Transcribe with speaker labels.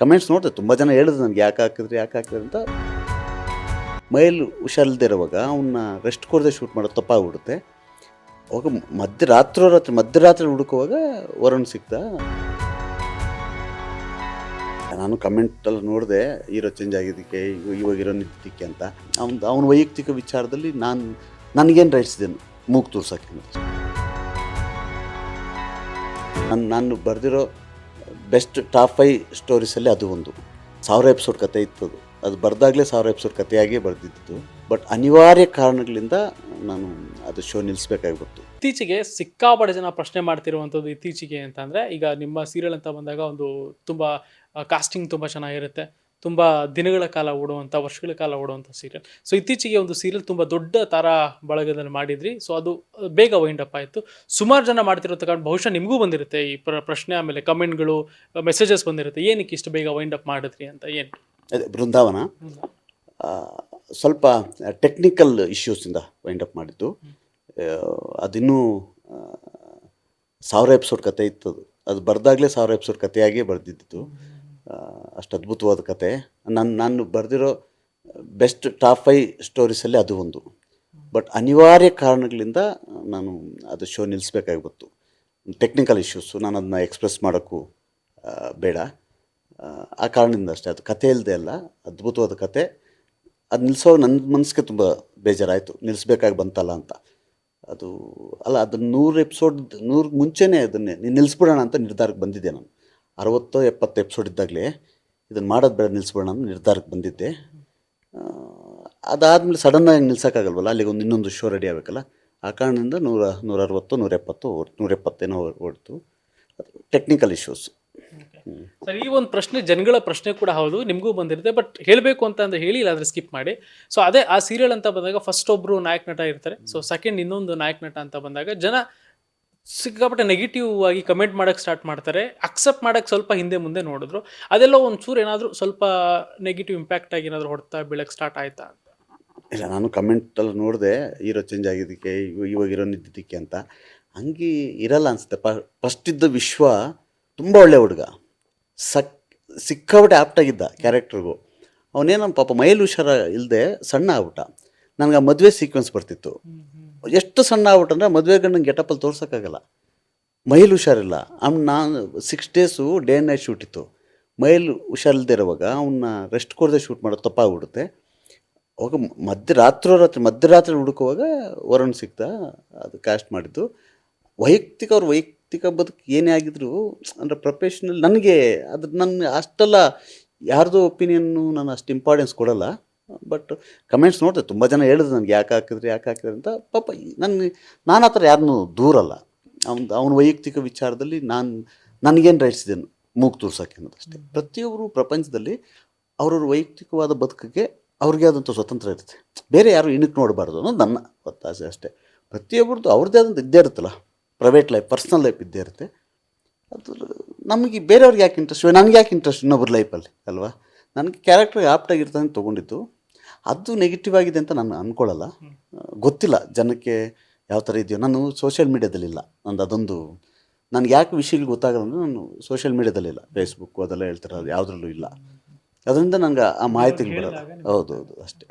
Speaker 1: Comments ನೋಡಿದೆ, ತುಂಬ ಜನ ಹೇಳಿದ್ರು ನನಗೆ ಯಾಕೆ ಹಾಕಿದ್ರಿ ಯಾಕೆ ಹಾಕಿದ್ರಿ ಅಂತ. ಮೈಲ್ ಹುಷಾರಿಲ್ಲದೆ ಇರುವಾಗ ಅವನ್ನ ರೆಸ್ಟ್ ಕೊಡದೆ ಶೂಟ್ ಮಾಡೋದು ತಪ್ಪಾಗ್ಬಿಡುತ್ತೆ. ಅವಾಗ ಮಧ್ಯರಾತ್ರಿ ರಾತ್ರಿ ಮಧ್ಯರಾತ್ರಿ ಹುಡುಕುವಾಗ ವರುಣ್ ಸಿಕ್ತ. ನಾನು ಕಮೆಂಟಲ್ಲಿ ನೋಡಿದೆ, ಹೀರೋ ಚೇಂಜ್ ಆಗಿದ್ದಕ್ಕೆ, ಇವ- ಇವಾಗ ಇರೋ ನಿಂತಿದ್ದಕ್ಕೆ ಅಂತ. ಅವ್ನು ಅವನ ವೈಯಕ್ತಿಕ ವಿಚಾರದಲ್ಲಿ ನಾನು, ನನಗೇನು ರೈಟ್ಸ್ ಇದೆ ಮೂಗು ತೋರ್ಸೋಕ್ಕೆ ನಾನು ನಾನು ಬರೆದಿರೋ ಬೆಸ್ಟ್ ಟಾಪ್ ಫೈ ಸ್ಟೋರೀಸಲ್ಲಿ ಅದು ಒಂದು. ಸಾವಿರ ಎಪಿಸೋಡ್ ಕತೆ ಇತ್ತು ಅದು ಅದು ಬರೆದಾಗಲೇ ಸಾವಿರ ಎಪಿಸೋಡ್ ಕಥೆಯಾಗೇ ಬರೆದಿದ್ದು ಬಟ್ ಅನಿವಾರ್ಯ ಕಾರಣಗಳಿಂದ ನಾನು ಅದು ಶೋ ನಿಲ್ಲಿಸಬೇಕಾಗಿತ್ತು
Speaker 2: ಇತ್ತೀಚೆಗೆ ಸಿಕ್ಕಾಪಡೆ ಜನ ಪ್ರಶ್ನೆ ಮಾಡ್ತಿರುವಂಥದ್ದು ಇತ್ತೀಚೆಗೆ ಅಂತಂದರೆ ಈಗ ನಿಮ್ಮ ಸೀರಿಯಲ್ ಅಂತ ಬಂದಾಗ ಒಂದು ತುಂಬ ಕಾಸ್ಟಿಂಗ್ ತುಂಬ ಚೆನ್ನಾಗಿರುತ್ತೆ. ತುಂಬ ದಿನಗಳ ಕಾಲ ಓಡುವಂಥ ವರ್ಷಗಳ ಕಾಲ ಓಡುವಂಥ ಸೀರಿಯಲ್ ಸೊ ಇತ್ತೀಚೆಗೆ ಒಂದು ಸೀರಿಯಲ್ ತುಂಬ ದೊಡ್ಡ ತಾರಾ ಬಳಗದಲ್ಲಿ ಮಾಡಿದ್ರಿ. ಸೊ ಅದು ಬೇಗ ವೈಂಡ್ ಅಪ್ ಆಯಿತು. ಸುಮಾರು ಜನ ಮಾಡ್ತಿರೋ ಕಾರಣ ಬಹುಶಃ ನಿಮಗೂ ಬಂದಿರುತ್ತೆ ಈ ಪ್ರ ಪ್ರಶ್ನೆ ಆಮೇಲೆ ಕಮೆಂಟ್ಗಳು ಮೆಸೇಜಸ್ ಬಂದಿರುತ್ತೆ. ಏನಕ್ಕೆ ಇಷ್ಟು ಬೇಗ ವೈಂಡ್ ಅಪ್ ಮಾಡಿದ್ರಿ ಅಂತ ಏನು?
Speaker 1: ಅದೇ ಬೃಂದಾವನ ಸ್ವಲ್ಪ ಟೆಕ್ನಿಕಲ್ ಇಶ್ಯೂಸಿಂದ ವೈಂಡ್ ಅಪ್ ಮಾಡಿದ್ದು. ಅದಿನ್ನೂ ಸಾವಿರ ಎಪಿಸೋಡ್ ಕತೆ ಇತ್ತು ಅದು ಬರೆದಾಗಲೇ ಸಾವಿರ ಎಪಿಸೋಡ್ ಕಥೆಯಾಗೇ ಬರೆದಿದ್ದು ಅಷ್ಟು ಅದ್ಭುತವಾದ ಕತೆ. ನಾನು ನಾನು ಬರೆದಿರೋ ಬೆಸ್ಟ್ ಟಾಪ್ ಫೈ ಸ್ಟೋರೀಸಲ್ಲಿ ಅದು ಒಂದು. ಬಟ್ ಅನಿವಾರ್ಯ ಕಾರಣಗಳಿಂದ ನಾನು ಅದು ಶೋ ನಿಲ್ಲಿಸ್ಬೇಕಾಗಿ ಟೆಕ್ನಿಕಲ್ ಇಶ್ಯೂಸು ನಾನು ಅದನ್ನ ಎಕ್ಸ್ಪ್ರೆಸ್ ಮಾಡೋಕ್ಕೂ ಬೇಡ. ಆ, ಆ ಕಾರಣದಿಂದ ಅಷ್ಟೇ. ಅದು ಕತೆ ಇಲ್ಲದೆ ಅಲ್ಲ ಅದ್ಭುತವಾದ ಕತೆ. ಅದು ನಿಲ್ಲಿಸೋ ನನ್ನ ಮನಸ್ಸಿಗೆ ತುಂಬ ಬೇಜಾರಾಯಿತು. ನಿಲ್ಲಿಸ್ಬೇಕಾಗಿ ಬಂತಲ್ಲ ಅಂತ. ಅದು ಅಲ್ಲ ಅದನ್ನ ನೂರು ಎಪಿಸೋಡ್ ನೂರು ಮುಂಚೆನೇ ಅದನ್ನೇ. ನೀನು ನಿಲ್ಲಿಸ್ಬಿಡೋಣ ಅಂತ ನಿರ್ಧಾರಕ್ಕೆ ಬಂದಿದ್ದೆ ನಾನು. ಅರವತ್ತು ಎಪ್ಪತ್ತು ಎಪಿಸೋಡ್ ಇದ್ದಾಗಲೇ ಇದನ್ನು ಮಾಡೋದು ಬೇಡ ನಿಲ್ಲಿಸ್ಬೇಡ ಅಂತ ನಿರ್ಧಾರಕ್ಕೆ ಬಂದಿದ್ದೆ. ಅದಾದಮೇಲೆ ಸಡನ್ನಾಗಿ ನಿಲ್ಸೋಕ್ಕಾಗಲ್ವಲ್ಲ? ಅಲ್ಲಿಗೆ ಒಂದು ಇನ್ನೊಂದು ಶೋ ರೆಡಿ ಆಗಬೇಕಲ್ಲ? ಆ ಕಾರಣದಿಂದ ನೂರ ನೂರ ಅರವತ್ತು ನೂರ ಎಪ್ಪತ್ತು ನೂರ ಎಪ್ಪತ್ತೇನೋ ಹೊರತು ಟೆಕ್ನಿಕಲ್ ಇಶ್ಯೂಸ್
Speaker 2: ಸರ್ ಈ ಒಂದು ಪ್ರಶ್ನೆ ಜನಗಳ ಪ್ರಶ್ನೆ ಕೂಡ ಹೌದು ನಿಮಗೂ ಬಂದಿರುತ್ತೆ ಬಟ್ ಹೇಳಬೇಕು ಅಂತ ಅಂದ್ರೆ ಹೇಳಿ ಇಲ್ಲಾಂದ್ರೆ ಸ್ಕಿಪ್ ಮಾಡಿ. ಸೊ ಅದೇ ಆ ಸೀರಿಯಲ್ ಅಂತ ಬಂದಾಗ ಫಸ್ಟ್ ಒಬ್ರು ನಾಯಕ ನಟ ಇರ್ತಾರೆ. ಸೊ ಸೆಕೆಂಡ್ ಇನ್ನೊಂದು ನಾಯಕ ನಟ ಅಂತ ಬಂದಾಗ ಜನ ಸಿಕ್ಕಾಪಟ್ಟೆ ನೆಗೆಟಿವ್ ಆಗಿ ಕಮೆಂಟ್ ಮಾಡೋಕ್ಕೆ ಸ್ಟಾರ್ಟ್ ಮಾಡ್ತಾರೆ. ಅಕ್ಸೆಪ್ಟ್ ಮಾಡೋಕ್ಕೆ ಸ್ವಲ್ಪ ಹಿಂದೆ ಮುಂದೆ ನೋಡಿದ್ರು. ಅದೆಲ್ಲ ಒಂಚೂರು ಏನಾದರೂ ಸ್ವಲ್ಪ ನೆಗೆಟಿವ್ ಇಂಪ್ಯಾಕ್ಟ್ ಆಗಿ ಏನಾದರೂ ಹೊಡ್ತಾ ಬೀಳಕ್ಕೆ ಸ್ಟಾರ್ಟ್ ಆಯ್ತಾ ಅಂತ?
Speaker 1: ಇಲ್ಲ ನಾನು ಕಮೆಂಟಲ್ಲಿ ನೋಡಿದೆ ಇರೋ ಚೇಂಜ್ ಆಗಿದ್ದಕ್ಕೆ ಇವ- ಇವಾಗ ಹೀರೋನ್ ಇದ್ದಿದ್ದಕ್ಕೆ ಅಂತ. ಹಂಗೆ ಇರಲ್ಲ ಅನಿಸುತ್ತೆ. ಪ ಫಸ್ಟ್ ಇದ್ದ ವಿಶ್ವ ತುಂಬ ಒಳ್ಳೆ ಹುಡುಗ. ಸಕ್ ಸಿಕ್ಕಾಬಿಟ್ಟೆ ಆಪ್ಟಾಗಿದ್ದ ಕ್ಯಾರೆಕ್ಟ್ರಿಗೂ ಅವನೇನೋ ಪಾಪ ಮೈಲು ಹುಷಾರ ಇಲ್ಲದೆ ಸಣ್ಣ ಆಗ್ಬಿಟ್ಟ. ನನಗೆ ಆ ಮದುವೆ ಸೀಕ್ವೆನ್ಸ್ ಬರ್ತಿತ್ತು. ಎಷ್ಟು ಸಣ್ಣ ಆಗ್ಬಿಟ್ಟು ಅಂದರೆ ಮದುವೆ ಗಂಡನ ಗೆಟಪ್ಪಲ್ಲಿ ತೋರ್ಸೋಕ್ಕಾಗಲ್ಲ. ಮೈಲ್ ಹುಷಾರಿಲ್ಲ. ಅವ್ನು ನಾನು six days day and night shoot ಇತ್ತು. ಮೈಲ್ ಹುಷಾರಿಲ್ಲದೆ ಇರುವಾಗ ಅವನ್ನ ರೆಸ್ಟ್ ಕೊಡದೆ ಶೂಟ್ ಮಾಡೋದು ತಪ್ಪಾಗ್ಬಿಡುತ್ತೆ. ಅವಾಗ ಮಧ್ಯರಾತ್ರಿ ರಾತ್ರಿ ಮಧ್ಯರಾತ್ರಿ ಹುಡುಕುವಾಗ ವರುಣ್ ಸಿಕ್ತ ಅದು ಕಾಸ್ಟ್ ಮಾಡಿದ್ದು. ವೈಯಕ್ತಿಕ ಅವ್ರ ವೈಯಕ್ತಿಕ ಬದುಕು ಏನೇ ಆಗಿದ್ರು, ಅಂದರೆ ಪ್ರೊಫೆಷ್ನಲ್ ನನಗೆ ಅದು ನನ್ನ ಅಷ್ಟೆಲ್ಲ ಯಾರ್ದು ಒಪಿನಿಯನ್ನು ನಾನು ಅಷ್ಟು ಇಂಪಾರ್ಟೆನ್ಸ್ ಕೊಡಲ್ಲ. ಬಟ್ ಕಮೆಂಟ್ಸ್ ನೋಡಿದೆ ತುಂಬ ಜನ ಹೇಳಿದ್ರು ನನಗೆ ಯಾಕೆ ಹಾಕಿದ್ರಿ ಯಾಕೆ ಹಾಕಿದ್ರಿ ಅಂತ. ಪಾಪ ನನ್ನ ನಾನು ಆ ಥರ ಯಾರನ್ನೂ ದೂರಲ್ಲ ಅವ್ನು ಅವನ ವೈಯಕ್ತಿಕ ವಿಚಾರದಲ್ಲಿ ನಾನು ನನಗೇನು ರೈಟ್ಸ್ ಇದ್ದೇನು ಮೂಗು ತೋರ್ಸೋಕೆ ಅನ್ನೋದಷ್ಟೇ ಪ್ರತಿಯೊಬ್ಬರು ಪ್ರಪಂಚದಲ್ಲಿ ಅವ್ರವ್ರ ವೈಯಕ್ತಿಕವಾದ ಬದುಕಿಗೆ ಅವ್ರಿಗೆ ಆದಂಥ ಸ್ವತಂತ್ರ ಇರುತ್ತೆ. ಬೇರೆ ಯಾರು ಇಣಕ್ಕೆ ನೋಡಬಾರ್ದು ಅನ್ನೋದು ನನ್ನ ಒತ್ತಾಸೆ ಅಷ್ಟೇ. ಪ್ರತಿಯೊಬ್ಬರದ್ದು ಅವ್ರದ್ದೇ ಆದಂಥ ಇದ್ದೇ ಇರುತ್ತಲ್ಲ. ಪ್ರೈವೇಟ್ ಲೈಫ್ ಪರ್ಸ್ನಲ್ ಲೈಫ್ ಇದ್ದೇ ಇರುತ್ತೆ. ಅದು ನಮಗೆ ಬೇರೆಯವ್ರಿಗೆ ಯಾಕೆ ಇಂಟ್ರೆಸ್ಟ್ ನನಗೆ ಯಾಕೆ ಇಂಟ್ರೆಸ್ಟ್ ಇನ್ನೊಬ್ರ ಲೈಫಲ್ಲಿ ಅಲ್ವಾ? ನನಗೆ ಕ್ಯಾರೆಕ್ಟರ್ ಆಪ್ಟಾಗಿರ್ತದೆ ಅಂತ ತೊಗೊಂಡಿದ್ದು. ಅದು ನೆಗೆಟಿವ್ ಆಗಿದೆ ಅಂತ ನಾನು ಅಂದ್ಕೊಳ್ಳಲ್ಲ ಗೊತ್ತಿಲ್ಲ ಜನಕ್ಕೆ ಯಾವ ಥರ ಇದೆಯೋ. ನಾನು ಸೋಷಿಯಲ್ ಮೀಡ್ಯಾದಲ್ಲಿಲ್ಲ ನಂದು ಅದೊಂದು ನನಗೆ ಯಾಕೆ ವಿಷಯಗಳು ಗೊತ್ತಾಗಲ್ಲ ಅಂದರೆ ನಾನು ಸೋಷಿಯಲ್ ಮೀಡ್ಯಾದಲ್ಲಿಲ್ಲ ಫೇಸ್ಬುಕ್ಕು ಅದೆಲ್ಲ ಹೇಳ್ತಾರೆ ಅದು ಯಾವುದ್ರಲ್ಲೂ ಇಲ್ಲ. ಅದರಿಂದ ನನಗೆ ಆ ಮಾಹಿತಿ ಬರಲ್ಲ ಹೌದು ಹೌದು ಅಷ್ಟೇ.